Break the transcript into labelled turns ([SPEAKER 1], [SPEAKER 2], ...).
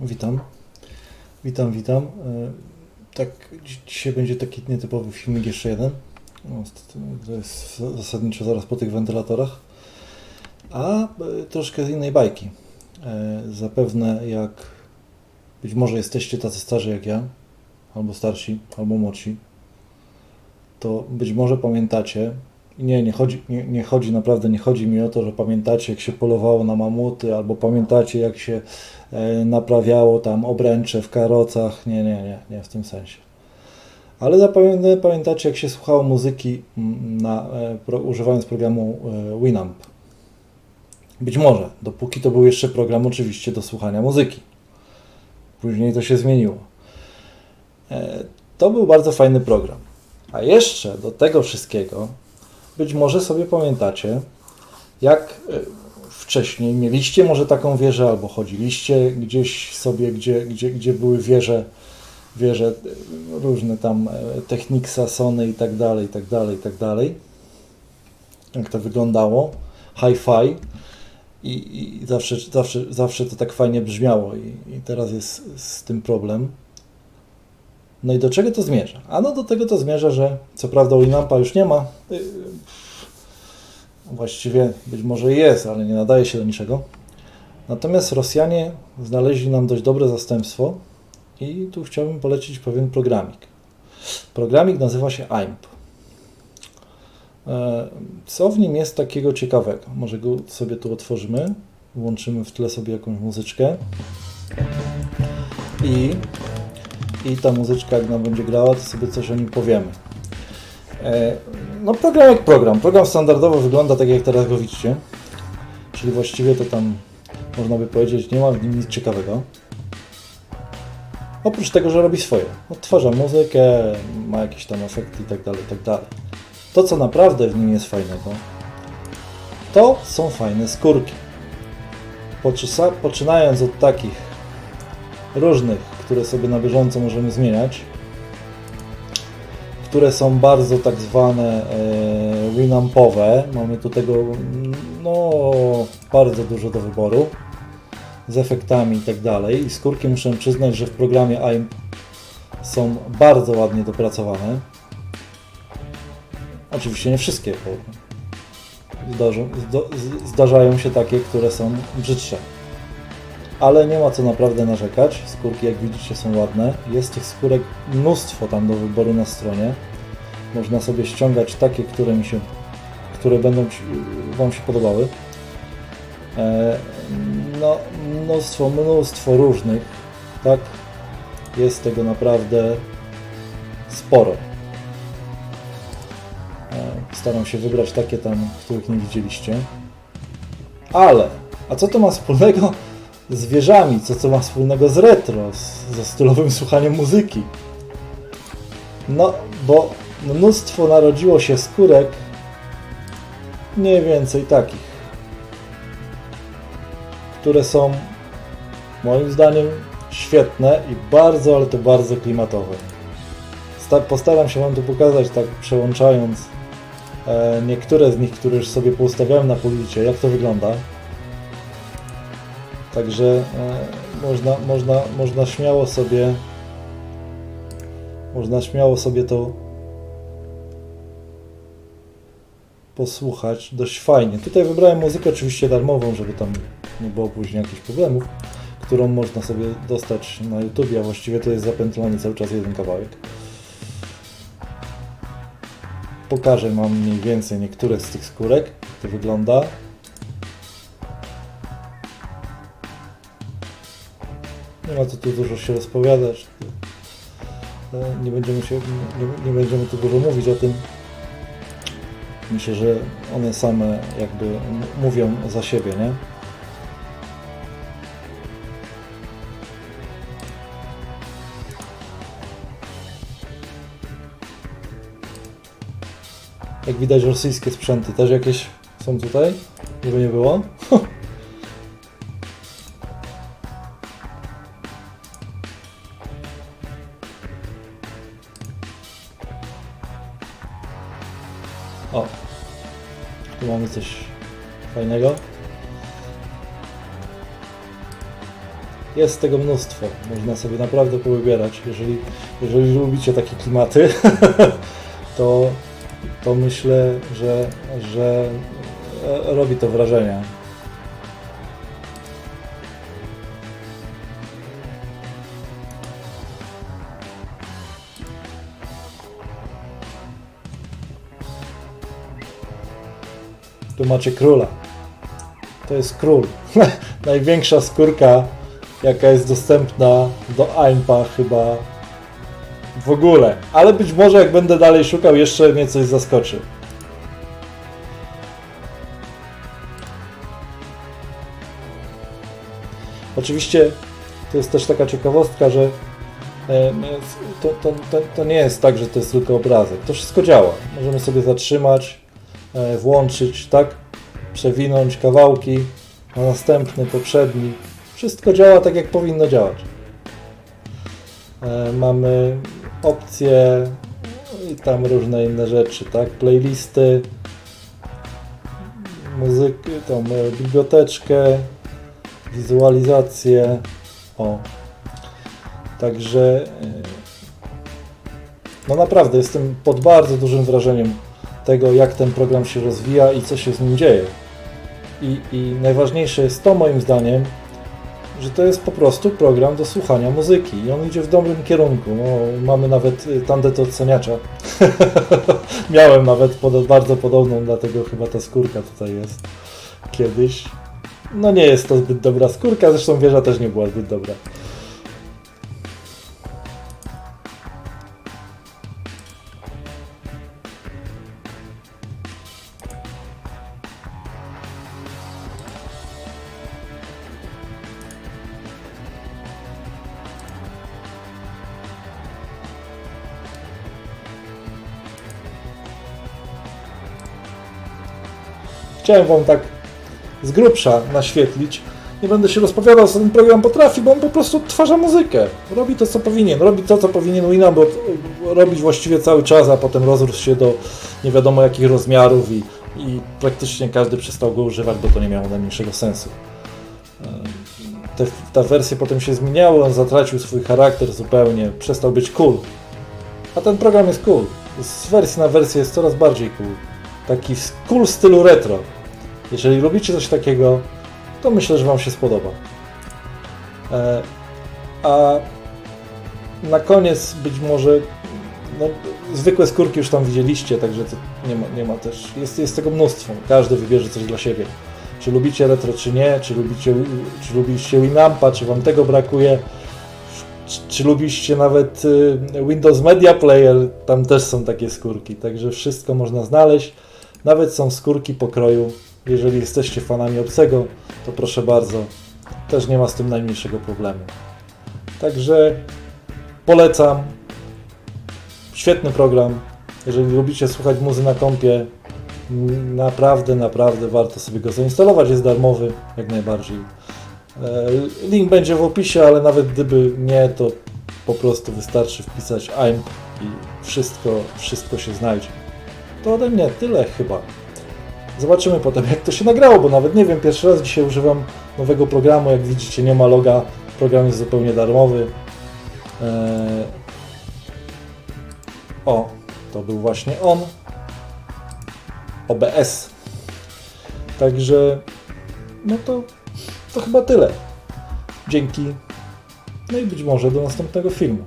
[SPEAKER 1] Witam. Witam, witam. E, Tak, dzi- dzisiaj będzie taki nietypowy filmik jeszcze jeden. No, to- jest zasadniczo zaraz po tych wentylatorach. A e, troszkę z innej bajki. E, Zapewne jak być może jesteście tacy starzy jak ja, albo starsi, albo młodsi, to być może pamiętacie, nie, nie chodzi, nie, nie chodzi naprawdę, nie chodzi mi o to, że pamiętacie jak się polowało na mamuty, albo pamiętacie jak się e, naprawiało tam obręcze w karocach. Nie, nie, nie, nie w tym sensie. Ale zapewne pamiętacie, jak się słuchało muzyki mm, na, e, pro, używając programu e, Winamp. Być może, dopóki to był jeszcze program oczywiście do słuchania muzyki. Później to się zmieniło. E, to był bardzo fajny program. A jeszcze do tego wszystkiego, być może sobie pamiętacie, jak e, wcześniej mieliście może taką wieżę, albo chodziliście gdzieś sobie, gdzie, gdzie, gdzie były wieże, wieże e, różne tam e, Technicsa, Sony i tak dalej, i tak dalej, i tak dalej. Jak to wyglądało. Hi-fi. I, i zawsze, zawsze, zawsze to tak fajnie brzmiało i, i teraz jest z tym problem. No i do czego to zmierza? Ano do tego to zmierza, że co prawda Winampa już nie ma. y, Właściwie być może jest, ale nie nadaje się do niczego. Natomiast Rosjanie znaleźli nam dość dobre zastępstwo i tu chciałbym polecić pewien programik. Programik nazywa się AIMP. E, Co w nim jest takiego ciekawego? Może go sobie tu otworzymy, włączymy w tle sobie jakąś muzyczkę i, i ta muzyczka jak nam będzie grała, to sobie coś o nim powiemy. E, No program jak program. Program standardowo wygląda tak jak teraz go widzicie. Czyli właściwie to tam można by powiedzieć nie ma w nim nic ciekawego. Oprócz tego, że robi swoje. Odtwarza muzykę, ma jakieś tam efekty i tak dalej, i tak. To co naprawdę w nim jest fajnego, to są fajne skórki. Poczynając od takich różnych, które sobie na bieżąco możemy zmieniać, które są bardzo tak zwane e, winampowe. Mamy tu tego no, bardzo dużo do wyboru z efektami i tak dalej. I skórki muszę przyznać, że w programie AIM są bardzo ładnie dopracowane. Oczywiście nie wszystkie, bo zdarzą, zdarzają się takie, które są brzydsze. Ale nie ma co naprawdę narzekać. Skórki, jak widzicie, są ładne. Jest tych skórek mnóstwo tam do wyboru na stronie. Można sobie ściągać takie, które mi się, które będą ci, Wam się podobały. E, no, mnóstwo, mnóstwo różnych, tak? Jest tego naprawdę sporo. E, staram się wybrać takie tam, których nie widzieliście. Ale, a co to ma wspólnego z wieżami? Co to ma wspólnego z retro, z, ze stylowym słuchaniem muzyki? No, bo mnóstwo narodziło się skórek, mniej więcej takich, które są moim zdaniem świetne i bardzo, ale to bardzo klimatowe. Sta- Postaram się Wam tu pokazać, tak przełączając e, niektóre z nich, które już sobie poustawiałem na policie, jak to wygląda. Także e, można, można, można śmiało sobie można śmiało sobie to posłuchać dość fajnie. Tutaj wybrałem muzykę oczywiście darmową, żeby tam nie było później jakichś problemów, którą można sobie dostać na YouTube, a właściwie to jest zapętlony cały czas jeden kawałek. Pokażę Wam mniej więcej niektóre z tych skórek, jak to wygląda. Nie ma co tu dużo się rozpowiadać. E, Nie będziemy, się, nie, nie będziemy tu dużo mówić o tym. Myślę, że one same jakby mówią za siebie, nie? Jak widać rosyjskie sprzęty też jakieś są tutaj, żeby nie było. O, tu mamy coś fajnego. Jest tego mnóstwo. Można sobie naprawdę powybierać. Jeżeli, jeżeli lubicie takie klimaty, to, to myślę, że, że e, robi to wrażenie. Tu macie króla. To jest król. Największa skórka, jaka jest dostępna do AIMPA chyba w ogóle. Ale być może jak będę dalej szukał, jeszcze mnie coś zaskoczy. Oczywiście to jest też taka ciekawostka, że e, to, to, to, to nie jest tak, że to jest tylko obrazek. To wszystko działa. Możemy sobie zatrzymać, włączyć, tak? Przewinąć kawałki na następny, poprzedni. Wszystko działa tak, jak powinno działać. E, Mamy opcje i tam różne inne rzeczy, tak? Playlisty, muzykę, tą e, biblioteczkę, wizualizację. O. Także e, no naprawdę jestem pod bardzo dużym wrażeniem tego, jak ten program się rozwija i co się z nim dzieje. I, I najważniejsze jest to moim zdaniem, że to jest po prostu program do słuchania muzyki i on idzie w dobrym kierunku. No, mamy nawet y, tandetę oceniacza. Miałem nawet pod, bardzo podobną, dlatego chyba ta skórka tutaj jest kiedyś. No nie jest to zbyt dobra skórka, zresztą wieża też nie była zbyt dobra. Chciałem Wam tak z grubsza naświetlić. Nie będę się rozpowiadał, co ten program potrafi, bo on po prostu odtwarza muzykę. Robi to, co powinien. Robi to, co powinien Winamp robić właściwie cały czas, a potem rozrósł się do nie wiadomo jakich rozmiarów i, i praktycznie każdy przestał go używać, bo to nie miało najmniejszego sensu. Te, ta wersja potem się zmieniała, on zatracił swój charakter zupełnie, przestał być cool. A ten program jest cool. Z wersji na wersję jest coraz bardziej cool. Taki cool stylu retro. Jeżeli lubicie coś takiego, to myślę, że Wam się spodoba. E, a na koniec być może no, zwykłe skórki już tam widzieliście, także to nie ma, nie ma też. Jest, jest tego mnóstwo. Każdy wybierze coś dla siebie. Czy lubicie retro, czy nie, czy lubicie, czy lubicie Winampa, czy Wam tego brakuje, czy, czy lubiście nawet y, Windows Media Player, tam też są takie skórki, także wszystko można znaleźć. Nawet są skórki pokroju jeżeli jesteście fanami obcego, to proszę bardzo, też nie ma z tym najmniejszego problemu. Także polecam. Świetny program. Jeżeli lubicie słuchać muzy na kompie, naprawdę, naprawdę warto sobie go zainstalować. Jest darmowy, jak najbardziej. E, link będzie w opisie, ale nawet gdyby nie, to po prostu wystarczy wpisać AIMP i wszystko, wszystko się znajdzie. To ode mnie tyle chyba. Zobaczymy potem, jak to się nagrało, bo nawet nie wiem, pierwszy raz dzisiaj używam nowego programu. Jak widzicie, nie ma loga, program jest zupełnie darmowy. Eee... O, to był właśnie on. OBS. Także, no to, to chyba tyle. Dzięki. No i być może do następnego filmu.